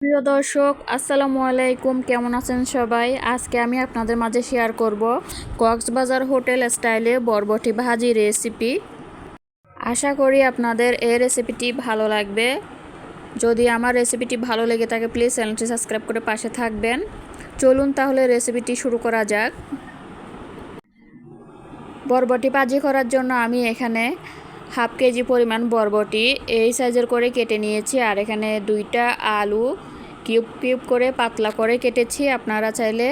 প্রিয় দর্শক, আসসালামু আলাইকুম। কেমন আছেন সবাই? আজকে আমি আপনাদের মাঝে শেয়ার করব কক্সবাজার হোটেল স্টাইলে বরবটি ভাজি রেসিপি আশা করি আপনাদের এই রেসিপিটি ভালো লাগবে। যদি আমার রেসিপিটি ভালো লেগে থাকে প্লিজ চ্যানেলটি সাবস্ক্রাইব করে পাশে থাকবেন। চলুন তাহলে রেসিপিটি শুরু করা যাক। বরবটি ভাজি করার জন্য আমি এখানে হাফ কেজি পরিমাণ বরবটি এই সাইজের করে কেটে নিয়েছি। আর এখানে দুইটা আলু কিউব কিউব করে পাতলা করে কেটেছি। আপনারা চাইলে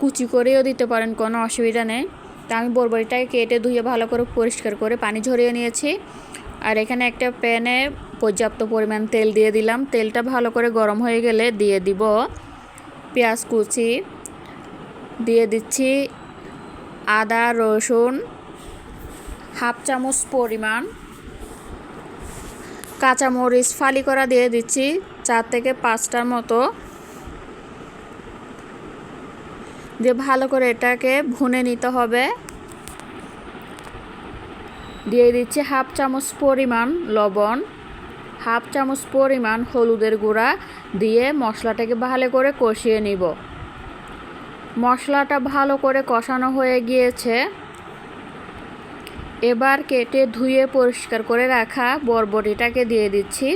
কুচি করেও দিতে পারেন, কোনো অসুবিধা নেই। তা আমি বরবটিটাকে কেটে ধুয়ে ভালো করে পরিষ্কার করে পানি ঝরিয়ে নিয়েছি। আর এখানে একটা প্যানে পর্যাপ্ত পরিমাণ তেল দিয়ে দিলাম। তেলটা ভালো করে গরম হয়ে গেলে দিয়ে দিব পেঁয়াজ কুচি। দিয়ে দিচ্ছি আদা, রসুন হাফ চামচ পরিমাণ কাঁচামরিচ ফালি করা দিয়ে দিচ্ছি চার থেকে পাঁচটার মতো। দিয়ে ভালো করে এটাকে ভুনে নিতে হবে। দিয়ে দিচ্ছি হাফ চামচ পরিমাণ লবণ, হাফ চামচ পরিমাণ হলুদের গুঁড়া দিয়ে মশলাটাকে ভালো করে কষিয়ে নিব। মশলাটা ভালো করে কষানো হয়ে গিয়েছে। এবার কেটে ধুয়ে পরিষ্কার করে রাখা বরবটিটাকে দিয়ে দিচ্ছি।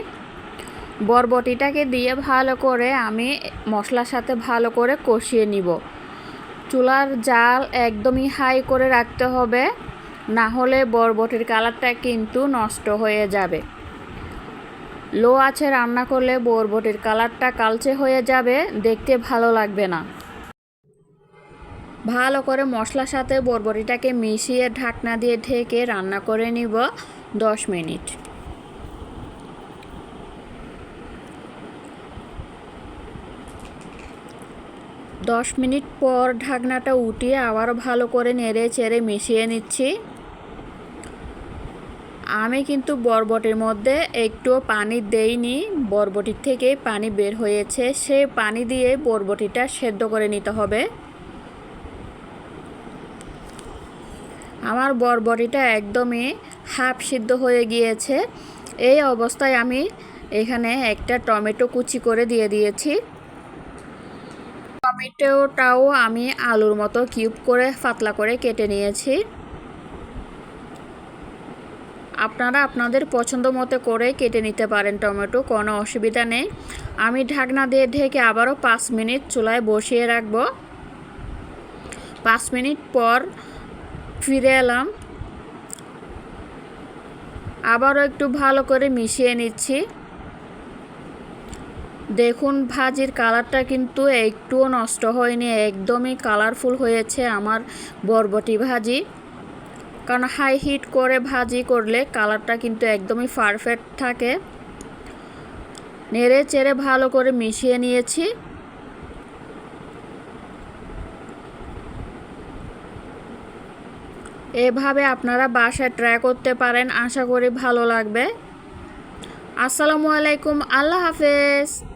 বরবটিটাকে দিয়ে ভালো করে আমি মশলার সাথে ভালো করে কষিয়ে নিব। চুলার জাল একদমই হাই করে রাখতে হবে, না হলে বরবটির কালারটা কিন্তু নষ্ট হয়ে যাবে। লো আছে রান্না করলে বরবটির কালারটা কালচে হয়ে যাবে, দেখতে ভালো লাগবে না। ভালো করে মশলার সাথে বরবটিটাকে মিশিয়ে ঢাকনা দিয়ে ঢেকে রান্না করে নিব দশ মিনিট। দশ মিনিট পর ঢাকনাটা উঠিয়ে আবারও ভালো করে নেড়ে চেড়ে মিশিয়ে নিচ্ছি। আমি কিন্তু বরবটির মধ্যে একটু পানি দেইনি, বরবটির থেকে পানি বের হয়েছে। সে পানি দিয়ে বরবটিটা সেদ্ধ করে নিতে হবে। আমার বরবটিটা একদমই হাফ সিদ্ধ হয়ে গিয়েছে। এই অবস্থায় আমি এখানে একটা টমেটো কুচি করে দিয়ে দিয়েছি। টমেটোটাও আমি আলুর মতো কিউব করে পাতলা করে কেটে নিয়েছি। আপনারা আপনাদের পছন্দ মতো করে কেটে নিতে পারেন টমেটো, কোনো অসুবিধা নেই। আমি ঢাকনা দিয়ে ঢেকে আবারও পাঁচ মিনিট চুলায় বসিয়ে রাখব। পাঁচ মিনিট পর ফিরে এলাম। আবারও একটু ভালো করে মিশিয়ে নিচ্ছি। দেখুন ভাজির কালারটা কিন্তু একটুও নষ্ট হয়নি, একদমই কালারফুল হয়েছে আমার বরবটি ভাজি। কারণ হাই হিট করে ভাজি করলে কালারটা কিন্তু একদমই পারফেক্ট থাকে। নেড়ে চেড়ে ভালো করে মিশিয়ে নিয়েছি। এভাবে আপনারা বাসায় ট্রাই করতে পারেন। আশা করি ভালো লাগবে। আসসালামু আলাইকুম। আল্লাহ হাফেজ।